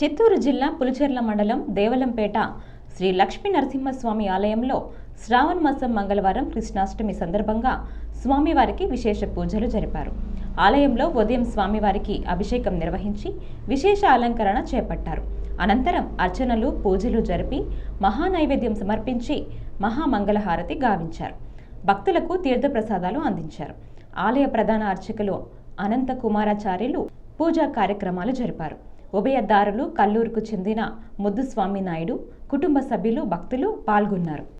చిత్తూరు జిల్లా పులిచెర్ల మండలం దేవలంపేట శ్రీ లక్ష్మీ నరసింహస్వామి ఆలయంలో శ్రావణ మాసం మంగళవారం కృష్ణాష్టమి సందర్భంగా స్వామివారికి విశేష పూజలు జరిపారు. ఆలయంలో ఉదయం స్వామివారికి అభిషేకం నిర్వహించి విశేష అలంకరణ చేపట్టారు. అనంతరం అర్చనలు పూజలు జరిపి మహానైవేద్యం సమర్పించి మహామంగళహారతి గావించారు. భక్తులకు తీర్థప్రసాదాలు అందించారు. ఆలయ ప్రధాన అర్చకులు అనంత కుమారాచార్యులు పూజా కార్యక్రమాలు జరిపారు. ఉభయదారులు కల్లూరుకు చెందిన ముద్దుస్వామి నాయుడు కుటుంబ సభ్యులు భక్తులు పాల్గొన్నారు.